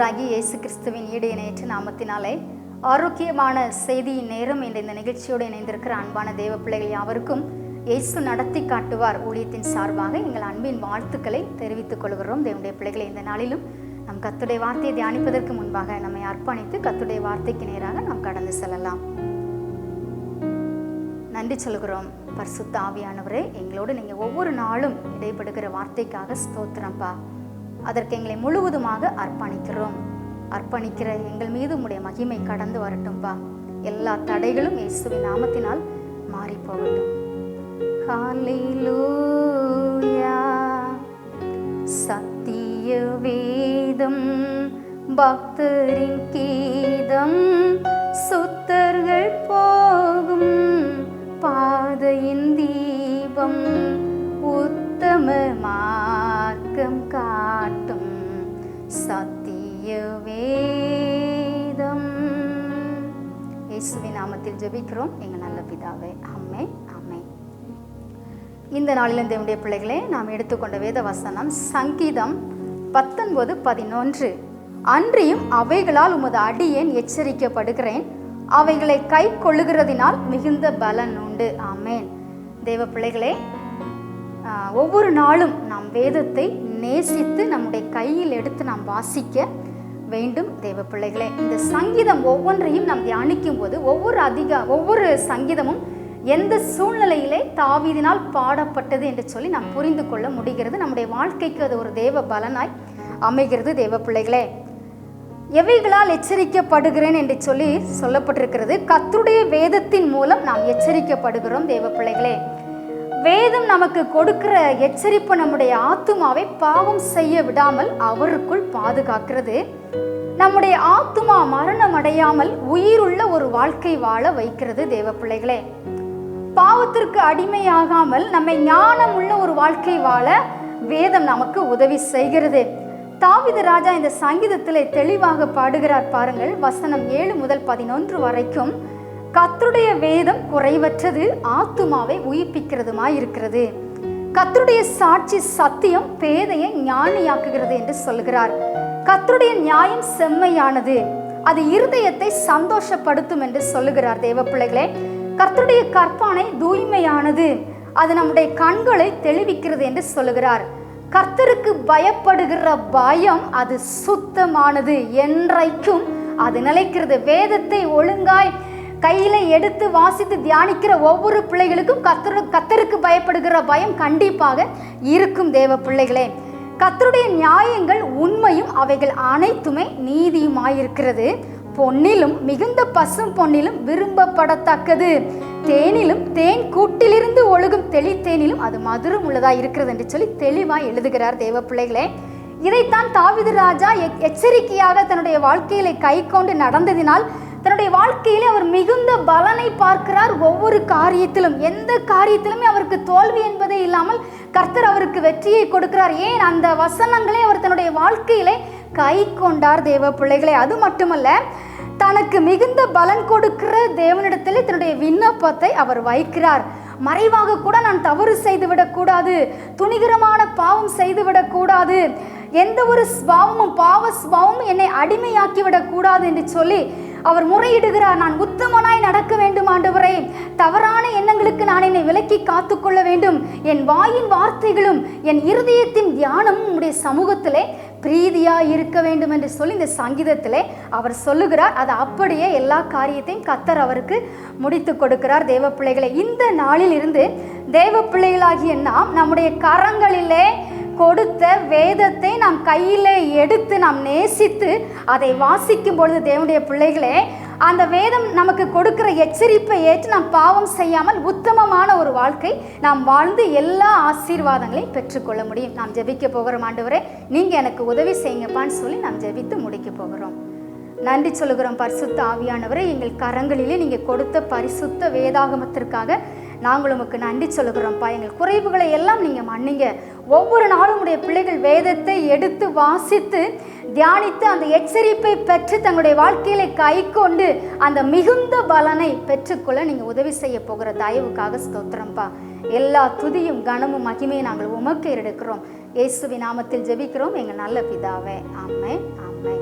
கிறிஸ்துவின் ஈடு இணையற்ற நாமத்தினாலே ஆரோக்கியமான செய்தியின் நேரம் என்ற இந்த நிகழ்ச்சியோடு இணைந்திருக்கிற அன்பான தேவ பிள்ளைகள் யாவருக்கும் இயேசு நடத்தி காட்டுவார் ஊழியத்தின் சார்பாக எங்கள் அன்பின் வாழ்த்துக்களை தெரிவித்துக் கொள்கிறோம். தேவனுடைய பிள்ளைகளை இந்த நாளிலும் நம் கத்துடைய வார்த்தையை தியானிப்பதற்கு முன்பாக நம்மை அர்ப்பணித்து கத்துடைய வார்த்தைக்கு நேராக நாம் கடந்து செல்லலாம். நன்றி சொல்கிறோம். பரிசுத்த ஆவியானவரே எங்களோடு நீங்கள் ஒவ்வொரு நாளும் இடைப்படுகிற வார்த்தைக்காக ஸ்தோத்திரம்ப்பா அதற்கு எங்களை முழுவதுமாக அர்ப்பணிக்கிறோம். அர்ப்பணிக்கிற எங்கள் மீது உம்முடைய மகிமை கடந்து வரட்டும்பா எல்லா தடைகளும் இயேசுவின் நாமத்தினால் மாறி போகட்டும் சத்திய வேதம் பக்தரின் கீதம் சுத்தர்கள் போகும் பாதையின் தீபம் உத்தமமா சத்திய வேதம் இயேசுவின் நாமத்தில் ஜெபிக்கிறோம். எங்கள் நல்ல பிதாவே அம்மே அம்மே இந்த நாளிலும் தேவனுடைய பிள்ளைகளே நாம் எடுத்துக்கொண்ட வேத வசனம் சங்கீதம் பத்தொன்பது பதினொன்று. அன்றியும் அவைகளால் உமது அடியேன் எச்சரிக்கப்படுகிறேன். அவைகளை கை கொள்ளுகிறதினால் மிகுந்த பலன் உண்டு. ஆமேன். தேவ பிள்ளைகளே ஒவ்வொரு நாளும் நாம் வேதத்தை நேசித்து நம்முடைய கையில் எடுத்து நாம் வாசிக்க வேண்டும் தேவ பிள்ளைகளே. இந்த சங்கீதம் ஒவ்வொன்றையும் நாம் தியானிக்கும் போது ஒவ்வொரு அதிக ஒவ்வொரு சங்கீதமும் எந்த சூழ்நிலையிலே தாவீதினால் பாடப்பட்டது என்று சொல்லி நாம் புரிந்து கொள்ள முடிகிறது. நம்முடைய வாழ்க்கைக்கு அது ஒரு தேவ பலனாய் அமைகிறது தேவ பிள்ளைகளே. எவைகளால் எச்சரிக்கப்படுகிறேன் என்று சொல்லி சொல்லப்பட்டிருக்கிறது. கத்துடைய வேதத்தின் மூலம் நாம் எச்சரிக்கப்படுகிறோம் தேவ பிள்ளைகளே. வேதம் நமக்கு கொடுக்கிற எச்சரிப்பு நம்முடைய ஆத்துமாவை பாவம் செய்ய விடாமல் அவருக்குள் பாதுகாக்கிறது. நம்முடைய ஆத்துமா மரணம் அடையாமல் உயிருள்ள ஒரு வாழ்க்கை வாழ வைக்கிறது தேவ பிள்ளைகளே பாவத்திற்கு அடிமையாகாமல் நம்மை ஞானம் உள்ள ஒரு வாழ்க்கை வாழ வேதம் நமக்கு உதவி செய்கிறது. தாவித ராஜா இந்த சங்கீதத்திலே தெளிவாக பாடுகிறார் பாருங்கள். வசனம் ஏழு முதல் பதினொன்று வரைக்கும் கர்த்தருடைய வேதம் குறைவற்றது ஆத்துமாவை உயிர்ப்பிக்கிறதுமாய் இருக்கிறது. கர்த்தருடைய சாட்சி சத்தியம் பேதையை ஞானியாக்குகிறது என்று சொல்கிறார். கர்த்தருடைய நியாயம் செம்மையானது. அது இருதயத்தை சந்தோஷப்படுத்தும் என்று சொல்லுகிறார் தேவ பிள்ளைகளே கர்த்தருடைய கற்பானை தூய்மையானது. அது நம்முடைய கண்களை தெளிவிக்கிறது என்று சொல்லுகிறார். கர்த்தருக்கு பயப்படுகிற பயம் அது சுத்தமானது என்றைக்கும் அது நிலைக்கிறது. வேதத்தை ஒழுங்காய் கையில் எடுத்து வாசித்து தியானிக்கிற ஒவ்வொரு பிள்ளைகளுக்கும் கத்தரு கத்தருக்கு பயப்படுகிற பயம் கண்டிப்பாக இருக்கும் தேவ பிள்ளைகளே. கத்தருடைய நியாயங்கள் உண்மையும் அவைகள் அனைத்துமே நீதியுமாயிருக்கிறது. பொன்னிலும் மிகுந்த பசும் பொன்னிலும் விரும்பப்படத்தக்கது. தேனிலும் தேன் கூட்டிலிருந்து ஒழுகும் தெளித்தேனிலும் அது மதுரம் உள்ளதா இருக்கிறது என்று சொல்லி தெளிவாய் எழுதுகிறார் தேவ பிள்ளைகளே. இதைத்தான் தாவிது ராஜா எச்சரிக்கையாக தன்னுடைய வாழ்க்கையில கை கொண்டு நடந்ததினால் தன்னுடைய வாழ்க்கையிலே அவர் மிகுந்த பலனை பார்க்கிறார் ஒவ்வொரு காரியத்திலும். எந்த காரியத்திலுமே அவருக்கு தோல்வி என்பதே இல்லாமல் கர்த்தர் அவருக்கு வெற்றியை கொடுக்கிறார். ஏன் அந்த வசனங்களை அவர் தன்னுடைய வாழ்க்கையிலே கை கொண்டார் தேவ பிள்ளைகளை? அது மட்டுமல்ல தனக்கு மிகுந்த பலன் கொடுக்கிற தேவனிடத்தில் தன்னுடைய விண்ணப்பத்தை அவர் வைக்கிறார். மறைவாக கூட நான் தவறு செய்து விடக்கூடாது துணிகரமான பாவம் செய்து விடக்கூடாது எந்த ஒரு ஸ்பாவமும் பாவ ஸ்பாவமும் என்னை அடிமையாக்கி விடக்கூடாது என்று சொல்லி அவர் முறையிடுகிறார் நான் உத்தமனாய் நடக்க வேண்டும் ஆண்டவரே. தவறான எண்ணங்களுக்கு நான் என்னை விலக்கி காத்துக்கொள்ள வேண்டும். என் வாயின் வார்த்தைகளும் என் இருதயத்தின் தியானமும் உடைய சமூகத்திலே பிரீதியாக இருக்க வேண்டும் என்று சொல்லி இந்த சங்கீதத்திலே அவர் சொல்லுகிறார். அது அப்படியே எல்லா காரியத்தையும் கத்தர் அவருக்கு முடித்து கொடுக்கிறார். தேவ பிள்ளைகளை இந்த நாளில் இருந்து தேவ பிள்ளைகளாகிய நாம் நம்முடைய கரங்களிலே கொடுத்த வேதத்தை நாம் கையில் எடுத்து நாம் நேசித்து அதை வாசிக்கும் பொழுது தேவனுடைய பிள்ளைகளே அந்த வேதம் நமக்கு கொடுக்கிற எச்சரிப்பை ஏற்று நாம் பாவம் செய்யாமல் உத்தமமான ஒரு வாழ்க்கை நாம் வாழ்ந்து எல்லா ஆசீர்வாதங்களையும் பெற்றுக்கொள்ள முடியும். நாம் ஜெபிக்க போகிறோம் ஆண்டவரே. நீங்கள் எனக்கு உதவி செய்யுங்கப்பான்னு சொல்லி நாம் ஜெபித்து முடிக்க போகிறோம். நன்றி சொல்லுகிறோம் பரிசுத்த ஆவியானவரை. எங்கள் கரங்களிலே நீங்கள் கொடுத்த பரிசுத்த வேதாகமத்திற்காக நாங்கள் உமக்கு நன்றி சொல்லுகிறோம்ப்பா. எங்கள் குறைவுகளை எல்லாம் நீங்கள் மன்னிங்க. ஒவ்வொரு நாளும் உடைய பிள்ளைகள் வேதத்தை எடுத்து வாசித்து தியானித்து அந்த எச்சரிப்பை பெற்று தங்களுடைய வாழ்க்கையில கை கொண்டு அந்த மிகுந்த பலனை பெற்றுக்கொள்ள நீங்கள் உதவி செய்ய போகிற தயவுக்காக ஸ்தோத்திரம்ப்பா. எல்லா துதியும் கனமும் மகிமையும் நாங்கள் உமக்கு எடுக்கிறோம். இயேசுவி நாமத்தில் ஜெபிக்கிறோம். எங்கள் நல்ல பிதாவே. ஆமை ஆமை